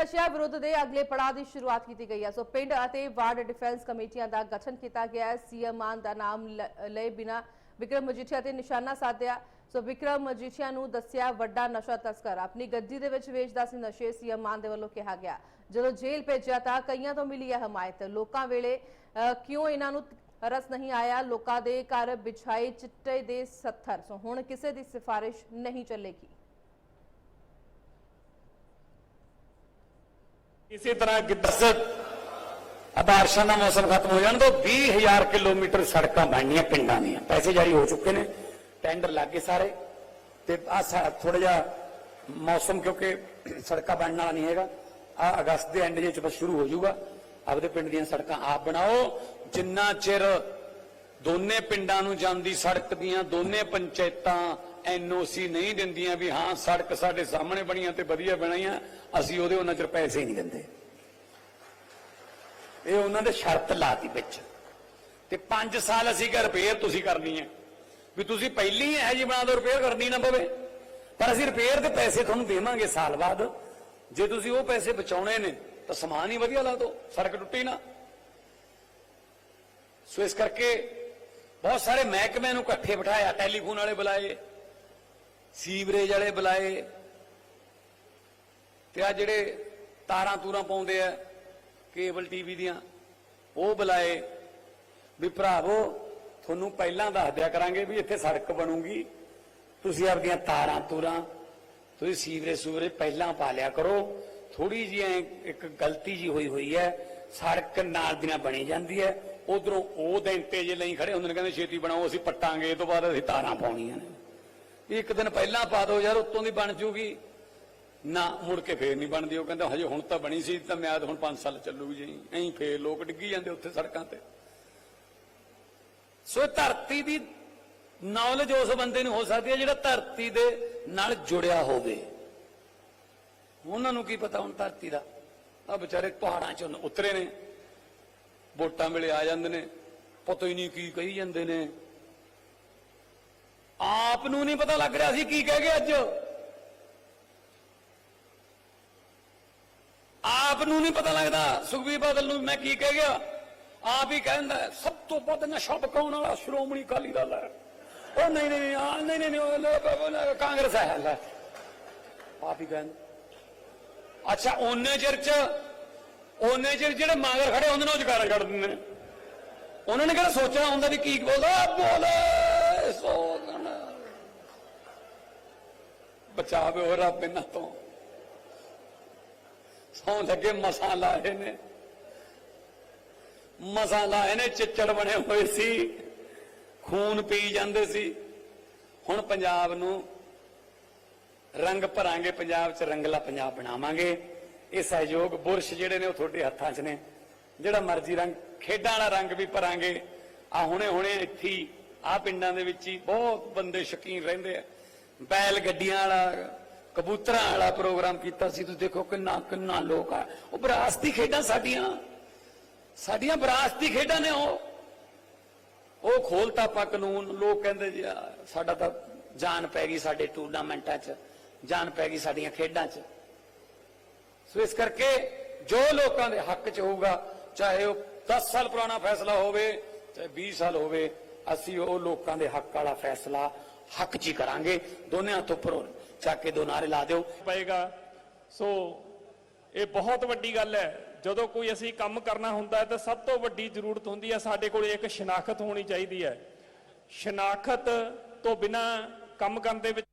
ਨਸ਼ਿਆਂ ਵਿਰੁੱਧ ਦੇ ਅਗਲੇ ਪੜਾਅ ਦੀ ਸ਼ੁਰੂਆਤ ਕੀਤੀ ਗਈ ਹੈ। ਸੋ ਪਿੰਡ ਅਤੇ ਵਾਰਡ ਡਿਫੈਂਸ ਕਮੇਟੀਆਂ ਦਾ ਗਠਨ ਕੀਤਾ ਗਿਆ ਹੈ। ਸੀਐਮ ਮਾਨ ਦਾ ਨਾਮ ਲਏ ਬਿਨਾ ਵਿਕਰਮ ਮਜੀਠੀਆ ਤੇ ਨਿਸ਼ਾਨਾ ਸਾਧਿਆ। ਸੋ ਵਿਕਰਮ ਮਜੀਠੀਆ ਨੂੰ ਦੱਸਿਆ, ਵੱਡਾ ਨਸ਼ਾ ਤਸਕਰ। ਆਪਣੀ ਗੱਦੀ ਦੇ ਵਿੱਚ ਵੇਚਦਾ ਸੀ ਨਸ਼ੇ, ਸੀਐਮ ਮਾਨ ਦੇ ਵੱਲੋਂ ਕਿਹਾ ਗਿਆ। ਜਦੋਂ ਜੇਲ੍ਹ ਭੇਜਿਆ ਤਾਂ ਕਈਆਂ ਤੋਂ ਮਿਲੀ ਹੈ ਹਮਾਇਤ। ਲੋਕਾਂ ਵੇਲੇ ਕਿਉਂ ਇਹਨਾਂ ਨੂੰ ਰਸ ਨਹੀਂ ਆਇਆ? ਲੋਕਾਂ ਦੇ ਘਰ ਵਿਛਾਈ ਚਿੱਟੇ ਦੇ ਸੱਥਰ। ਸੋ ਹੁਣ ਕਿਸੇ ਦੀ ਸਿਫਾਰਿਸ਼ ਨਹੀਂ ਚੱਲੇਗੀ। ਇਸੇ ਤਰ੍ਹਾਂ ਗਿੱਦਸ ਆਦਰਸ਼ਾਂ ਦਾ ਮੌਸਮ ਖਤਮ ਹੋ ਜਾਣ ਤੋਂ 20000 ਕਿਲੋਮੀਟਰ ਸੜਕਾਂ ਬਣਨੀਆਂ ਪਿੰਡਾਂ ਦੀਆਂ। ਪੈਸੇ ਜਾਰੀ ਹੋ ਚੁੱਕੇ ਨੇ, ਟੈਂਡਰ ਲੱਗੇ ਸਾਰੇ। ਤੇ ਆ ਥੋੜਾ ਜਿਹਾ ਮੌਸਮ ਕਿਉਂਕਿ ਸੜਕਾਂ ਬਣਨ ਵਾਲਾ ਨਹੀਂ ਹੈਗਾ। ਆ ਅਗਸਤ ਦੇ ਐਂਡ ਜੇ ਚ ਬਸ ਸ਼ੁਰੂ ਹੋ ਜਾਊਗਾ। ਆਪਦੇ ਪਿੰਡ ਦੀਆਂ ਸੜਕਾਂ ਆਪ ਬਣਾਓ। ਜਿੰਨਾ ਚਿਰ ਦੋਨੇ ਪਿੰਡਾਂ ਨੂੰ ਜਾਂਦੀ ਸੜਕ ਦੀਆਂ ਦੋਨੇ ਪੰਚਾਇਤਾਂ ਐਨਓਸੀ ਨਹੀਂ ਦਿੰਦੀਆਂ ਵੀ ਹਾਂ, ਸੜਕ ਸਾਡੇ ਸਾਹਮਣੇ ਬਣੀਆਂ ਤੇ ਵਧੀਆ ਬਣਾਈਆਂ, ਅਸੀਂ ਉਹਦੇ ਉਹਨਾਂ ਚਿਰ ਪੈਸੇ ਨਹੀਂ ਦਿੰਦੇ। ਇਹ ਉਹਨਾਂ ਦੇ ਸ਼ਰਤ ਲਾਤੀ ਵਿੱਚ। ਤੇ 5 ਸਾਲ ਅਸੀਂ ਕਿ ਰਿਪੇਅਰ ਤੁਸੀਂ ਕਰਨੀ ਹੈ। ਵੀ ਤੁਸੀਂ ਪਹਿਲੀ ਹੀ ਇਹ ਜੀ ਬਣਾ ਦਿਓ ਰਿਪੇਅਰ ਕਰਨੀ ਨਾ ਪਵੇ। ਪਰ ਅਸੀਂ ਰਿਪੇਅਰ ਦੇ ਪੈਸੇ ਤੁਹਾਨੂੰ ਦੇਵਾਂਗੇ ਸਾਲ ਬਾਅਦ। ਜੇ ਤੁਸੀਂ ਉਹ ਪੈਸੇ ਬਚਾਉਣੇ ਨੇ, ਤਾਂ ਸਮਾਨ ਹੀ ਵਧੀਆ ਲਾ ਦਿਓ, ਸੜਕ ਟੁੱਟੀ ਨਾ। ਸੋ ਇਸ ਕਰਕੇ ਬਹੁਤ ਸਾਰੇ ਮਹਿਕਮਿਆਂ ਨੂੰ ਇਕੱਠੇ ਬਿਠਾਇਆ, ਟੈਲੀਫੋਨ ਵਾਲੇ ਬੁਲਾਏ। ਸੀਵਰੇਜ ਵਾਲੇ ਬੁਲਾਏ ਤੇ ਆ ਜਿਹੜੇ ਤਾਰਾਂ ਤੂਰਾਂ ਪਾਉਂਦੇ ਆ, ਕੇਬਲ ਟੀਵੀ ਦੀਆਂ, ਉਹ ਬੁਲਾਏ ਵੀ ਭਰਾਵੋ, ਤੁਹਾਨੂੰ ਪਹਿਲਾਂ ਦੱਸ ਦਿਆ ਕਰਾਂਗੇ ਵੀ ਇੱਥੇ ਸੜਕ ਬਣੂਗੀ। ਤੁਸੀਂ ਆਪਦੀਆਂ ਤਾਰਾਂ ਤੂਰਾਂ, ਤੁਸੀਂ ਸੀਵਰੇਜ ਸੂਵਰੇਜ ਪਹਿਲਾਂ ਪਾ ਲਿਆ ਕਰੋ। ਥੋੜੀ ਜਿਹੀ ਇੱਕ ਗਲਤੀ ਜੀ ਹੋਈ ਹੋਈ ਹੈ, ਸੜਕ ਨਾਲ ਦੀਆਂ ਬਣੀ ਜਾਂਦੀ ਹੈ। ਉਧਰੋਂ ਉਹ ਦਿਨ ਜੇ ਲਈ ਖੜੇ ਹੁੰਦੇ ਨੇ, ਕਹਿੰਦੇ ਛੇਤੀ ਬਣਾਓ, ਅਸੀਂ ਪੱਟਾਂਗੇ, ਇਹ ਤੋਂ ਬਾਅਦ ਅਸੀਂ ਤਾਰਾਂ ਪਾਉਣੀਆਂ ਨੇ। ਇੱਕ ਦਿਨ ਪਹਿਲਾਂ ਪਾ ਦਿਓ ਯਾਰ, ਉੱਤੋਂ ਦੀ ਬਣ ਜੂਗੀ। ਨਾ, ਮੁੜ ਕੇ ਫੇਰ ਨਹੀਂ ਬਣਦੀ। ਉਹ ਕਹਿੰਦਾ, ਹਜੇ ਹੁਣ ਤਾਂ ਬਣੀ ਸੀ, ਤਾਂ ਮਿਆਦ ਹੁਣ 5 ਸਾਲ ਚੱਲੂਗੀ ਜੀ। ਐਂ ਫੇਰ ਲੋਕ ਡਿੱਗੀ ਜਾਂਦੇ ਉੱਥੇ ਸੜਕਾਂ ਤੇ। ਸੋ ਧਰਤੀ ਦੀ ਨੌਲੇਜ ਉਸ ਬੰਦੇ ਨੂੰ ਹੋ ਸਕਦੀ ਹੈ ਜਿਹੜਾ ਧਰਤੀ ਦੇ ਨਾਲ ਜੁੜਿਆ ਹੋਵੇ। ਉਹਨਾਂ ਨੂੰ ਕੀ ਪਤਾ ਹੁਣ ਧਰਤੀ ਦਾ? ਆ ਵਿਚਾਰੇ ਪਹਾੜਾਂ ਚੋਂ ਉਤਰੇ ਨੇ। ਵੋਟਾਂ ਵੇਲੇ ਆ ਜਾਂਦੇ ਨੇ। ਪਤਾ ਹੀ ਨਹੀਂ ਕੀ ਕਹੀ ਜਾਂਦੇ ਨੇ। ਆਪ ਨੂੰ ਨਹੀਂ ਪਤਾ ਲੱਗ ਰਿਹਾ ਸੀ ਕੀ ਕਹਿ ਗਏ ਅੱਜ। ਆਪ ਨੂੰ ਨਹੀਂ ਪਤਾ ਲੱਗਦਾ ਸੁਖਬੀਰ ਬਾਦਲ ਨੂੰ ਮੈਂ ਕੀ ਕਹਿ ਗਿਆ। ਆਪ ਹੀ ਕਹਿੰਦਾ ਹੈ, ਸਭ ਤੋਂ ਵੱਧ ਨਸ਼ਾ ਪਕਾਉਣ ਵਾਲਾ ਸ਼੍ਰੋਮਣੀ ਅਕਾਲੀ ਦਲ ਹੈ। ਉਹ ਨਹੀਂ ਨਹੀਂ ਨਹੀਂ ਨਹੀਂ ਨਹੀਂ ਉਹ ਕਾਂਗਰਸ ਹੈ ਲੈ। ਆਪ ਹੀ ਕਹਿੰਦਾ। ਅੱਛਾ ਉਹਨੇ ਚਿਰ ਚ ਉਹਨੇ ਚਿਰ ਜਿਹੜੇ ਮਾਂਗਰ ਖੜੇ ਹੁੰਦੇ ਨੇ ਉਹ ਜਕਾਰਾ ਛੱਡ ਦਿੰਦੇ ਨੇ। ਉਹਨਾਂ ਨੇ ਕਿਹੜਾ ਸੋਚਣਾ ਹੁੰਦਾ ਵੀ ਕੀ ਬੋਲਦਾ? ਬੋਲੇ ਸੋਗਣ ਬਚਾਵੇ ਹੋ ਰੱਬ ਇਹਨਾਂ ਤੋਂ। ਸੌਂ ਲੱਗੇ ਮਸਾਂ ਲਾਏ ਨੇ। ਮਸਾਂ ਲਾਏ ਨੇ, ਚਿੱਚੜ ਬਣੇ ਹੋਏ ਸੀ। ਖੂਨ ਪੀ ਜਾਂਦੇ ਸੀ। ਹੁਣ ਪੰਜਾਬ ਨੂੰ ਰੰਗ ਭਰਾਂਗੇ, ਪੰਜਾਬ 'ਚ ਰੰਗਲਾ ਪੰਜਾਬ ਬਣਾਵਾਂਗੇ। ਇਹ ਸਹਿਯੋਗ ਬੁਰਸ਼ ਜਿਹੜੇ ਨੇ ਉਹ ਤੁਹਾਡੇ ਹੱਥਾਂ 'ਚ ਨੇ। ਜਿਹੜਾ ਮਰਜ਼ੀ ਰੰਗ, ਖੇਡਾਂ ਵਾਲਾ ਰੰਗ ਵੀ ਭਰਾਂਗੇ। ਆ ਹੁਣੇ ਹੁਣੇ ਇੱਥੇ ਆ ਪਿੰਡਾਂ ਦੇ ਵਿੱਚ ਹੀ ਬਹੁਤ ਬੰਦੇ ਸ਼ਕੀਨ ਰਹਿੰਦੇ ਆ। ਬੈਲ ਗੱਡੀਆਂ ਵਾਲਾ, ਕਬੂਤਰਾਂ ਵਾਲਾ ਪ੍ਰੋਗਰਾਮ ਕੀਤਾ ਸੀ। ਤੁਸੀਂ ਦੇਖੋ ਕਿੰਨਾ ਕਿੰਨਾ ਲੋਕ ਆ। ਉਹ ਵਿਰਾਸਤੀ ਖੇਡਾਂ ਸਾਡੀਆਂ। ਸਾਡੀਆਂ ਵਿਰਾਸਤੀ ਖੇਡਾਂ ਨੇ ਉਹ। ਉਹ ਖੋਲਤਾ ਆਪਾਂ ਕਾਨੂੰਨ। ਲੋਕ ਕਹਿੰਦੇ ਜੀ ਸਾਡਾ ਤਾਂ ਜਾਨ ਪੈ ਗਈ ਸਾਡੇ ਟੂਰਨਾਮੈਂਟਾਂ 'ਚ। ਜਾਨ ਪੈ ਗਈ ਸਾਡੀਆਂ ਖੇਡਾਂ 'ਚ। ਸੋ ਇਸ ਕਰਕੇ ਜੋ ਲੋਕਾਂ ਦੇ ਹੱਕ 'ਚ ਹੋਊਗਾ, ਚਾਹੇ ਉਹ 10 ਸਾਲ ਪੁਰਾਣਾ ਫੈਸਲਾ ਹੋਵੇ, ਚਾਹੇ 20 ਸਾਲ ਹੋਵੇ, ਅਸੀਂ ਉਹ ਲੋਕਾਂ ਦੇ ਹੱਕ ਵਾਲਾ ਫੈਸਲਾ ਹੱਕ 'ਚ ਹੀ ਕਰਾਂਗੇ ਦੋਨੇ ਹੱਥ ਉੱਪਰ ਚੱਕ ਕੇ ਦੋ ਨਾਰੇ ਲਾ ਦਿਓ। ਪਏਗਾ। ਸੋ ਇਹ ਬਹੁਤ ਵੱਡੀ ਗੱਲ ਹੈ। ਜਦੋਂ ਕੋਈ ਅਸੀਂ ਕੰਮ ਕਰਨਾ ਹੁੰਦਾ ਤਾਂ ਸਭ ਤੋਂ ਵੱਡੀ ਜ਼ਰੂਰਤ ਹੁੰਦੀ ਹੈ ਸਾਡੇ ਕੋਲ ਇੱਕ ਸ਼ਨਾਖਤ ਹੋਣੀ ਚਾਹੀਦੀ ਹੈ। ਸ਼ਨਾਖਤ ਤੋਂ ਬਿਨਾ ਕੰਮ ਕਰਨ ਦੇ ਵਿੱਚ